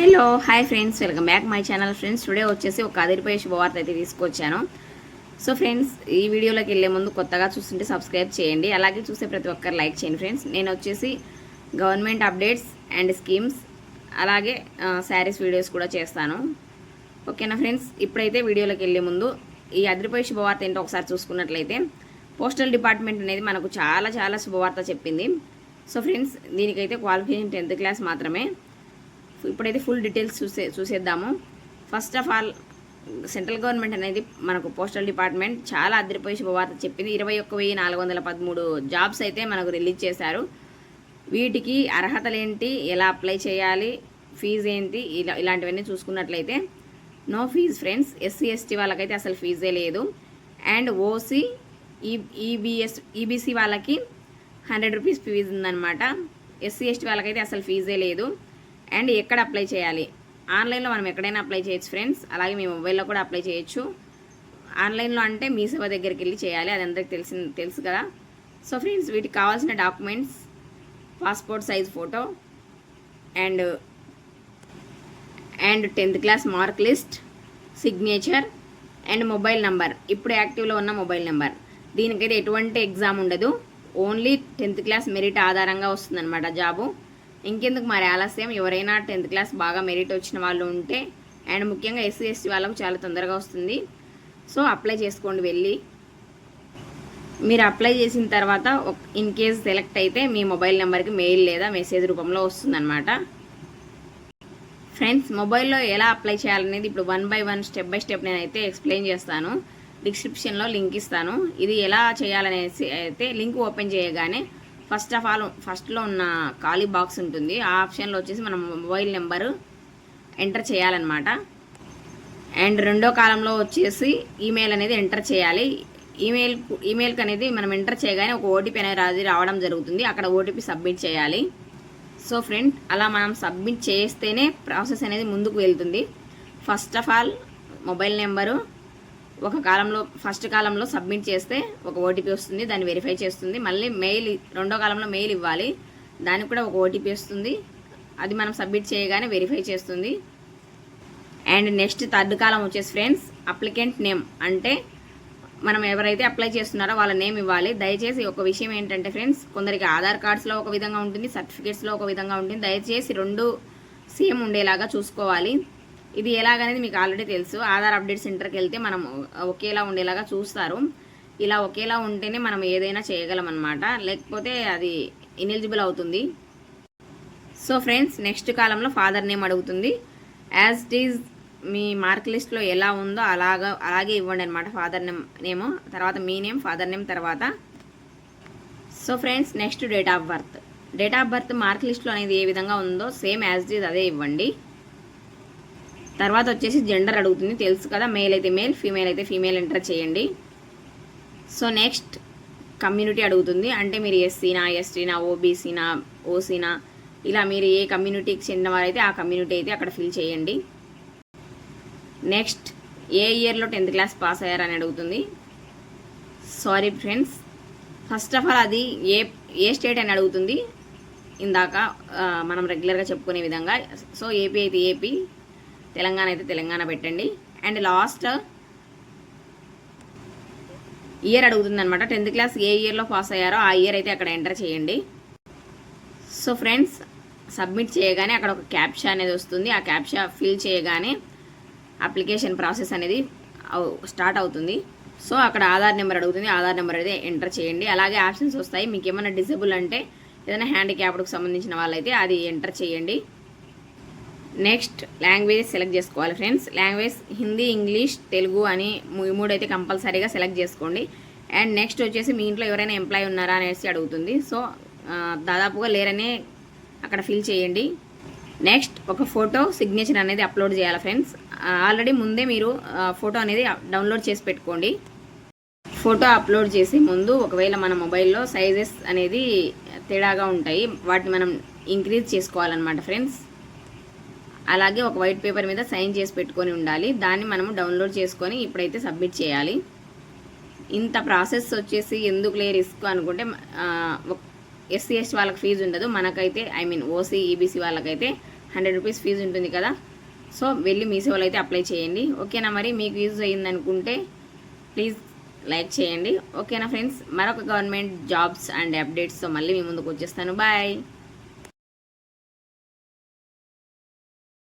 Hello hi friends welcome back my channel friends today వచ్చేసి ఒక అదిరిపోయే శుభవార్త అయితే తీసుకొచ్చాను. సో ఫ్రెండ్స్ ఈ వీడియోలోకి వెళ్ళే ముందు కొత్తగా చూస్తుంటే సబ్స్క్రైబ్ చేయండి. అలాగే చూసే ప్రతి ఒక్కరు లైక్ చేయండి ఫ్రెండ్స్ నేను వచ్చేసి గవర్నమెంట్ అప్డేట్స్ అండ్ స్కీమ్స్ అలాగే శారీస్ వీడియోస్ కూడా చేస్తాను. ఓకేనా ఫ్రెండ్స్ ఇప్పుడైతే వీడియోలోకి వెళ్ళే ముందు ఈ అదిరిపోయే శుభవార్త ఏంటో ఒకసారి చూసుకున్నట్లయితే పోస్టల్ డిపార్ట్మెంట్ అనేది మనకు చాలా చాలా శుభవార్త చెప్పింది. సో ఫ్రెండ్స్ దీనికైతే క్వాలిఫికేషన్ టెన్త్ క్లాస్ మాత్రమే. ఇప్పుడైతే ఫుల్ డీటెయిల్స్ చూసే చూసేద్దాము. First of all central government అనేది మనకు పోస్టల్ డిపార్ట్మెంట్ చాలా అదిరిపోయి శుభవార్త చెప్పింది. ఇరవై ఒక్క వెయ్యి నాలుగు వందల పదమూడు జాబ్స్ అయితే మనకు రిలీజ్ చేశారు. వీటికి అర్హతలు ఏంటి ఎలా అప్లై చేయాలి? ఫీజు ఏంటి? ఇలా ఇలాంటివన్నీ చూసుకున్నట్లయితే no fees friends SC ST వాళ్ళకైతే అసలు ఫీజే లేదు. అండ్ ఓసీ ఈ ఈబిఎస్ ఈబీసీ వాళ్ళకి హండ్రెడ్ రూపీస్ ఫీజు ఉందన్నమాట. ఎస్సీ ఎస్టీ వాళ్ళకైతే అసలు ఫీజే లేదు. అండ్ ఎక్కడ అప్లై చేయాలి? ఆన్లైన్లో మనం ఎక్కడైనా అప్లై చేయొచ్చు ఫ్రెండ్స్. అలాగే మీ మొబైల్లో కూడా అప్లై చేయొచ్చు. ఆన్లైన్లో అంటే మీ సేవ దగ్గరికి వెళ్ళి చేయాలి. అది అందరికి తెలిసి తెలుసు కదా. సో ఫ్రెండ్స్ వీటికి కావాల్సిన documents passport size photo and and tenth class mark list signature and mobile number. ఇప్పుడు యాక్టివ్లో ఉన్న మొబైల్ నెంబర్. దీనికైతే ఎటువంటి ఎగ్జామ్ ఉండదు. ఓన్లీ టెన్త్ క్లాస్ మెరిట్ ఆధారంగా వస్తుందన్నమాట జాబు. ఇంకెందుకు మరి ఆలస్యం? ఎవరైనా టెన్త్ క్లాస్ బాగా మెరిట్ వచ్చిన వాళ్ళు ఉంటే అండ్ ముఖ్యంగా ఎస్సీ ఎస్టీ వాళ్ళకు చాలా తొందరగా వస్తుంది. సో అప్లై చేసుకోండి వెళ్ళి. మీరు అప్లై చేసిన తర్వాత ఇన్ కేస్ సెలెక్ట్ అయితే మీ మొబైల్ నెంబర్కి మెయిల్ లేదా మెసేజ్ రూపంలో వస్తుందన్నమాట. ఫ్రెండ్స్ మొబైల్లో ఎలా అప్లై చేయాలనేది ఇప్పుడు one by one step by step నేనైతే ఎక్స్ప్లెయిన్ చేస్తాను. డిస్క్రిప్షన్లో లింక్ ఇస్తాను. ఇది ఎలా చేయాలనేసి అయితే లింక్ ఓపెన్ చేయగానే ఫస్ట్ ఆఫ్ ఆల్ ఫస్ట్లో ఉన్న ఖాళీ బాక్స్ ఉంటుంది. ఆ ఆప్షన్లో వచ్చేసి మనం మొబైల్ నెంబరు ఎంటర్ చేయాలన్నమాట. అండ్ రెండో కాలంలో వచ్చేసి ఈమెయిల్ అనేది ఎంటర్ చేయాలి. ఈమెయిల్ ఈమెయిల్కి అనేది మనం ఎంటర్ చేయగానే ఒక ఓటీపీ అనేది రాది రావడం జరుగుతుంది. అక్కడ ఓటీపీ సబ్మిట్ చేయాలి. సో ఫ్రెండ్ అలా మనం సబ్మిట్ చేస్తేనే ప్రాసెస్ అనేది ముందుకు వెళ్తుంది. First of all mobile number ఒక కాలంలో ఫస్ట్ కాలంలో సబ్మిట్ చేస్తే ఒక ఓటీపీ వస్తుంది దాన్ని వెరిఫై చేస్తుంది. మళ్ళీ మెయిల్ రెండో కాలంలో మెయిల్ ఇవ్వాలి దానికి కూడా ఒక ఓటీపీ వస్తుంది. అది మనం సబ్మిట్ చేయగానే వెరిఫై చేస్తుంది. అండ్ నెక్స్ట్ థర్డ్ కాలం వచ్చేసి ఫ్రెండ్స్ అప్లికెంట్ నేమ్ అంటే మనం ఎవరైతే అప్లై చేస్తున్నారో వాళ్ళ నేమ్ ఇవ్వాలి. దయచేసి ఒక విషయం ఏంటంటే ఫ్రెండ్స్ కొందరికి ఆధార్ కార్డ్స్లో ఒక విధంగా ఉంటుంది సర్టిఫికేట్స్లో ఒక విధంగా ఉంటుంది. దయచేసి రెండు సేమ్ ఉండేలాగా చూసుకోవాలి. ఇది ఎలాగనేది మీకు ఆల్రెడీ తెలుసు. ఆధార్ అప్డేట్ సెంటర్కి వెళ్తే మనం ఒకేలా ఉండేలాగా చూస్తారు. ఇలా ఒకేలా ఉంటేనే మనం ఏదైనా చేయగలం అనమాట లేకపోతే అది ఇనెలిజిబుల్ అవుతుంది. సో ఫ్రెండ్స్ నెక్స్ట్ కాలంలో ఫాదర్ నేమ్ అడుగుతుంది. యాజ్ ఇట్ ఈజ్ మీ మార్క్ లిస్ట్లో ఎలా ఉందో అలాగా అలాగే ఇవ్వండి అనమాట ఫాదర్ నేమ్ నేమ్. తర్వాత మీ నేమ్ ఫాదర్ నేమ్ తర్వాత. So friends next date of birth. Date of birth mark లిస్ట్లో అనేది ఏ విధంగా ఉందో సేమ్ యాజ్ ఇట్ ఈజ్ అదే ఇవ్వండి. తర్వాత వచ్చేసి జెండర్ అడుగుతుంది. తెలుసు కదా మేల్ అయితే మేల్ ఫీమేల్ అయితే ఫీమేల్ ఎంటర్ చేయండి. సో నెక్స్ట్ కమ్యూనిటీ అడుగుతుంది. అంటే మీరు ఎస్సీనా ఎస్టీనా ఓబీసీనా ఓసీనా ఇలా మీరు ఏ కమ్యూనిటీకి చెందినవారైతే ఆ కమ్యూనిటీ అయితే అక్కడ ఫిల్ చేయండి. నెక్స్ట్ ఏ ఇయర్లో టెన్త్ క్లాస్ పాస్ అయ్యారని అడుగుతుంది. Sorry friends first of all అది ఏ ఏ స్టేట్ అని అడుగుతుంది. ఇందాక మనం రెగ్యులర్గా చెప్పుకునే విధంగా. సో ఏపీ అయితే ఏపీ తెలంగాణ అయితే తెలంగాణ పెట్టండి. అండ్ లాస్ట్ ఇయర్ అడుగుతుంది అనమాట టెన్త్ క్లాస్ ఏ ఇయర్లో పాస్ అయ్యారో ఆ ఇయర్ అయితే అక్కడ ఎంటర్ చేయండి. సో ఫ్రెండ్స్ సబ్మిట్ చేయగానే అక్కడ ఒక క్యాప్షా అనేది వస్తుంది. ఆ క్యాప్షా ఫిల్ చేయగానే అప్లికేషన్ ప్రాసెస్ అనేది స్టార్ట్ అవుతుంది. సో అక్కడ ఆధార్ నెంబర్ అడుగుతుంది. ఆధార్ నెంబర్ అయితే ఎంటర్ చేయండి. అలాగే ఆప్షన్స్ వస్తాయి. మీకు ఏమైనా డిసేబుల్ అంటే ఏదైనా హ్యాండిక్యాప్డ్కి సంబంధించిన వాళ్ళైతే అది ఎంటర్ చేయండి. నెక్స్ట్ లాంగ్వేజ్ సెలెక్ట్ చేసుకోవాలి friends language Hindi English Telugu అని మూడు అయితే కంపల్సరీగా సెలెక్ట్ చేసుకోండి. అండ్ నెక్స్ట్ వచ్చేసి మీ ఇంట్లో ఎవరైనా ఎంప్లాయీ ఉన్నారా అనేసి అడుగుతుంది. సో దాదాపుగా లేరనే అక్కడ ఫిల్ చేయండి. నెక్స్ట్ ఒక ఫోటో సిగ్నేచర్ అనేది అప్లోడ్ చేయాలి ఫ్రెండ్స్ ఆల్రెడీ ముందే మీరు ఫోటో అనేది డౌన్లోడ్ చేసి పెట్టుకోండి. ఫోటో అప్లోడ్ చేసి ముందు ఒకవేళ మన మొబైల్లో సైజెస్ అనేది తేడాగా ఉంటాయి వాటిని మనం ఇంక్రీజ్ చేసుకోవాలన్నమాట ఫ్రెండ్స్ అలాగే ఒక వైట్ పేపర్ మీద సైన్ చేసి పెట్టుకొని ఉండాలి. దాన్ని మనము డౌన్లోడ్ చేసుకొని ఇప్పుడైతే సబ్మిట్ చేయాలి. ఇంత ప్రాసెస్ వచ్చేసి ఎందుకు లే రిస్క్ అనుకుంటే ఎస్సీ ఎస్టీ వాళ్ళకి ఫీజు ఉండదు. మనకైతే ఐ మీన్ ఓసీ ఈబీసీ వాళ్ళకైతే హండ్రెడ్ రూపీస్ ఫీజు ఉంటుంది కదా. సో వెళ్ళి మీ సేవలు అయితే అప్లై చేయండి. ఓకేనా మరి? మీకు యూజ్ అయ్యింది అనుకుంటే ప్లీజ్ లైక్ చేయండి. ఓకేనా ఫ్రెండ్స్? మరొక గవర్నమెంట్ జాబ్స్ అండ్ అప్డేట్స్తో మళ్ళీ మీ ముందుకు వచ్చేస్తాను. బాయ్!